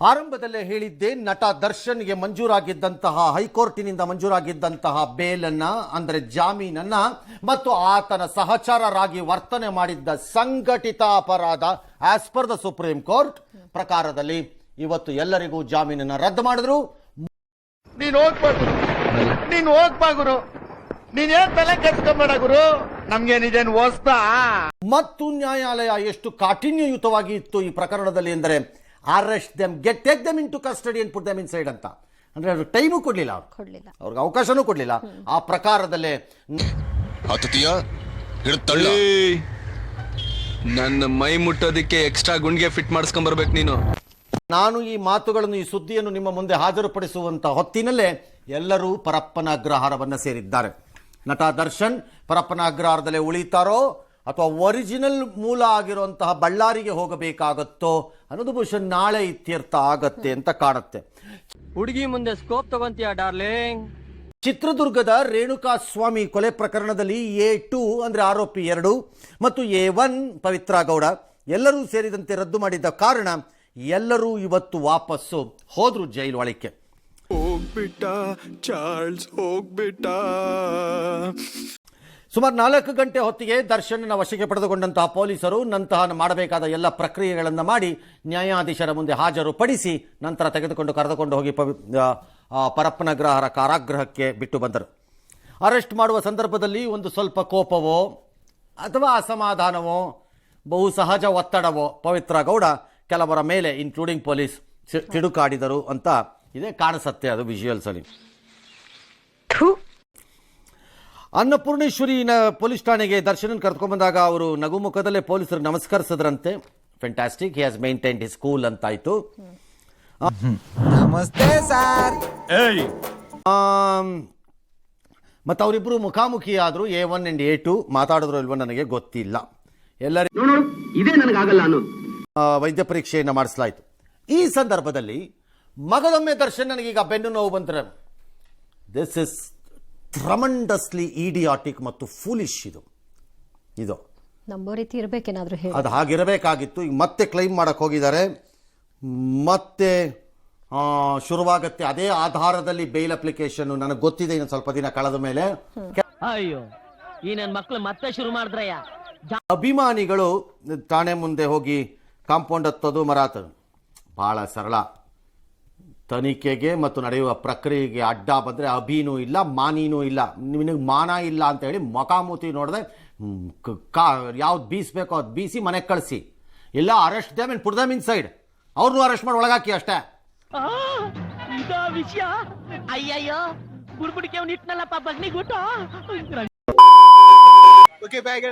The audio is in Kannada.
ಆರಂಭದಲ್ಲೇ ಹೇಳಿದ್ದೆ ನಟ ದರ್ಶನ್ಗೆ ಮಂಜೂರಾಗಿದ್ದಂತಹ ಹೈಕೋರ್ಟಿನಿಂದ ಮಂಜೂರಾಗಿದ್ದಂತಹ ಬೇಲನ್ನ ಅಂದರೆ ಜಾಮೀನನ್ನ ಮತ್ತು ಆತನ ಸಹಚರರಾಗಿ ವರ್ತನೆ ಮಾಡಿದ್ದ ಸಂಘಟಿತ ಅಪರಾಧ as per the supreme court ಪ್ರಕಾರದಲ್ಲಿ ಇವತ್ತು ಎಲ್ಲರಿಗೂ ಜಾಮೀನನ್ನ ರದ್ದು ಮಾಡಿದ್ರು. ನೀನು ನೀನು ಹೋಗ್ಬಾಗುರು ನೀನೇನ್ ತಲೆ ಕೆಡ್ಸ್ಕೊಂಬೇಡ ಗುರು? ನಮ್ಗೇನಿದೇನು ಓಸ್ತಾ ಮತ್ತು ನ್ಯಾಯಾಲಯ ಎಷ್ಟು ಕಾಠಿಣ್ಯಯುತವಾಗಿ ಇತ್ತು ಈ ಪ್ರಕರಣದಲ್ಲಿ ಎಂದರೆ arrest them get take them into custody and put them inside ಅಂತ. ಅಂದ್ರೆ ಅವ್ರಿಗೆ ಟೈಮು ಕೊಡ್ಲಿಲ್ಲ ಅವ್ರು. ಕೊಡ್ಲಿಲ್ಲ. ಅವ್ರಿಗೆ ಅವಕಾಶನೂ ಕೊಡ್ಲಿಲ್ಲ. ಆ ಪ್ರಕಾರದಲ್ಲೇ ಹತ್ತತೀಯ ನನ್ನ ಮೈ ಮುಟ್ಟೋದಕ್ಕೆ ಎಕ್ಸ್ಟ್ರಾ ಗುಂಡಿಗೆ ಫಿಟ್ ಮಾಡಿಸ್ಕೊಂಡ್ ಬರ್ಬೇಕು ನೀನು. ನಾನು ಈ ಮಾತುಗಳನ್ನು ಈ ಸುದ್ದಿಯನ್ನು ನಿಮ್ಮ ಮುಂದೆ ಹಾಜರುಪಡಿಸುವಂತ ಹೊತ್ತಿನಲ್ಲೇ ಎಲ್ಲರೂ ಪರಪ್ಪನ ಅಗ್ರಹಾರವನ್ನು ಸೇರಿದ್ದಾರೆ. ನಟ ದರ್ಶನ್ ಪರಪ್ಪನ ಅಗ್ರಹಾರದಲ್ಲೇ ಉಳಿತಾರೋ ಅಥವಾ ಒರಿಜಿನಲ್ ಮೂಲ ಆಗಿರುವಂತಹ ಬಳ್ಳಾರಿಗೆ ಹೋಗಬೇಕಾಗತ್ತೋ ಅನ್ನೋದು ಬಹುಶಃ ನಾಳೆ ಇತ್ಯರ್ಥ ಆಗತ್ತೆ ಅಂತ ಕಾಣುತ್ತೆ. ಹುಡುಗಿ ಮುಂದೆ ಸ್ಕೋಪ್ ತಗೊಂತೀಯ ಡಾರ್ಲಿಂಗ್ ಚಿತ್ರದುರ್ಗದ ರೇಣುಕಾ ಸ್ವಾಮಿ ಕೊಲೆ ಪ್ರಕರಣದಲ್ಲಿ ಎ ಟು ಅಂದರೆ ಆರೋಪಿ ಎರಡು ಮತ್ತು ಎ ಒನ್ ಪವಿತ್ರ ಗೌಡ ಎಲ್ಲರೂ ಸೇರಿದಂತೆ ರದ್ದು ಮಾಡಿದ್ದ ಕಾರಣ ಎಲ್ಲರೂ ಇವತ್ತು ವಾಪಸ್ಸು ಹೋದ್ರು ಜೈಲು ಒಳಕ್ಕೆ. ಹೋಗ್ಬಿಟ್ಟ ಚಾರ್ಲ್ಸ್ ಹೋಗ್ಬಿಟ್ಟ. ಸುಮಾರು ನಾಲ್ಕು ಗಂಟೆ ಹೊತ್ತಿಗೆ ದರ್ಶನನ ವಶಕ್ಕೆ ಪಡೆದುಕೊಂಡಂತಹ ಪೊಲೀಸರು ನಂತಹ ಮಾಡಬೇಕಾದ ಎಲ್ಲ ಪ್ರಕ್ರಿಯೆಗಳನ್ನು ಮಾಡಿ ನ್ಯಾಯಾಧೀಶರ ಮುಂದೆ ಹಾಜರುಪಡಿಸಿ ನಂತರ ತೆಗೆದುಕೊಂಡು ಕರೆದುಕೊಂಡು ಹೋಗಿ ಆ, ಪರಪ್ಪನಗ್ರಹರ ಕಾರಾಗೃಹಕ್ಕೆ ಬಿಟ್ಟು ಬಂದರು. ಅರೆಸ್ಟ್ ಮಾಡುವ ಸಂದರ್ಭದಲ್ಲಿ ಒಂದು ಸ್ವಲ್ಪ ಕೋಪವೋ ಅಥವಾ ಅಸಮಾಧಾನವೋ ಬಹು ಸಹಜ ಒತ್ತಡವೋ ಪವಿತ್ರ ಗೌಡ ಕೆಲವರ ಮೇಲೆ ಇನ್ಕ್ಲೂಡಿಂಗ್ ಪೊಲೀಸ್ ತಿಡುಕಾಡಿದರು ಅಂತ ಇದೇ ಕಾಣಿಸತ್ತೆ ಅದು ವಿಜುವಲ್ಸ್ ಅಲ್ಲಿ. ಅನ್ನಪೂರ್ಣೇಶ್ವರಿನ ಪೊಲೀಸ್ ಠಾಣೆಗೆ ದರ್ಶನನ್ ಕರ್ಕೊಂಡ್ ಬಂದಾಗ ಅವರು ನಗುಮುಖದಲ್ಲೇ ಪೊಲೀಸರು ನಮಸ್ಕರಿಸಿದ್ರಂತೆ. Fantastic he has maintain his school ಅಂತಾಯ್ತು. ನಮಸ್ತೆ ಸರ್. ಮತ್ತು ಅವರಿಬ್ರು ಮುಖಾಮುಖಿ ಆದರು A one and A two. ಮಾತಾಡಿದ್ರು ಇಲ್ವೋ ನನಗೆ ಗೊತ್ತಿಲ್ಲ. ಎಲ್ಲರಿಗೂ ಇದೇ ನನಗಾಗಲ್ಲ ಅನ್ನೋದು. ಆ, ವೈದ್ಯ ಪರೀಕ್ಷೆಯನ್ನು ಮಾಡಿಸಲಾಯಿತು. ಈ ಸಂದರ್ಭದಲ್ಲಿ ಮಗದೊಮ್ಮೆ ದರ್ಶನ್ ನನಗೀಗ ಬೆನ್ನು ನೋವು ಬಂದರೆ ದಿಸ್ ಇಸ್ ಟ್ರಮಂಡಸ್ಲಿ ಇಡಿಯಾಟಿಕ್ ಮತ್ತು ಫೂಲಿಶ್ ಇದು. ಇದು. ನಂಬೋ ರೀತಿ ಇರಬೇಕೇನಾದರೂ ಹೇಳಿ. ಅದು ಹಾಗಿರಬೇಕಾಗಿತ್ತು. ಈಗ ಮತ್ತೆ ಕ್ಲೈಮ್ ಮಾಡಕ್ಕೆ ಹೋಗಿದ್ದಾರೆ. ಮತ್ತೆ ಶುರುವಾಗುತ್ತೆ ಶುರುವಾಗತ್ತೆ ಅದೇ ಆಧಾರದಲ್ಲಿ ಬೇಲ್ ಅಪ್ಲಿಕೇಶನ್ ನನಗೆ ಗೊತ್ತಿದೆ ಇನ್ನು ಸ್ವಲ್ಪ ದಿನ ಕಳೆದ ಮೇಲೆ. ಅಯ್ಯೋ ಈ ನನ್ನ ಮಕ್ಕಳು ಮತ್ತೆ ಶುರು ಮಾಡಿದ್ರಯ್ಯ. ಅಭಿಮಾನಿಗಳು ಠಾಣೆ ಮುಂದೆ ಹೋಗಿ ಕಾಂಪೌಂಡ್ ಹತ್ತೋದು ಮರ ಹತ್ತೋದು ಭಾಳ ಸರಳ. ತನಿಖೆಗೆ ಮತ್ತು ನಡೆಯುವ ಪ್ರಕ್ರಿಯೆಗೆ ಅಡ್ಡ ಬಂದರೆ ಅಭಿನೂ ಇಲ್ಲ ಮಾನಿನೂ ಇಲ್ಲ. ನಿನಗೆ ಮಾನ ಇಲ್ಲ ಅಂತ ಹೇಳಿ ಮಕಾಮೂತಿ ನೋಡಿದೆ ಕಾ ಯಾವ್ದು ಬೀಸಬೇಕೋ ಅದು ಬೀಸಿ ಮನೆಗೆ ಕಳಿಸಿ. ಇಲ್ಲ arrest them in put them inside. ಅವ್ರನ್ನೂ ಅರೆಸ್ಟ್ ಮಾಡಿ ಒಳಗಾಕಿ ಅಷ್ಟೇ. ವಿಷಯ. ಅಯ್ಯಯ್ಯೋ ಬುಡ್ಬುಡಿಕೆ ಅವ್ನು ಇಟ್ನಲ್ಲಪ್ಪ ಓಕೆ ಬ್ಯಾಗ್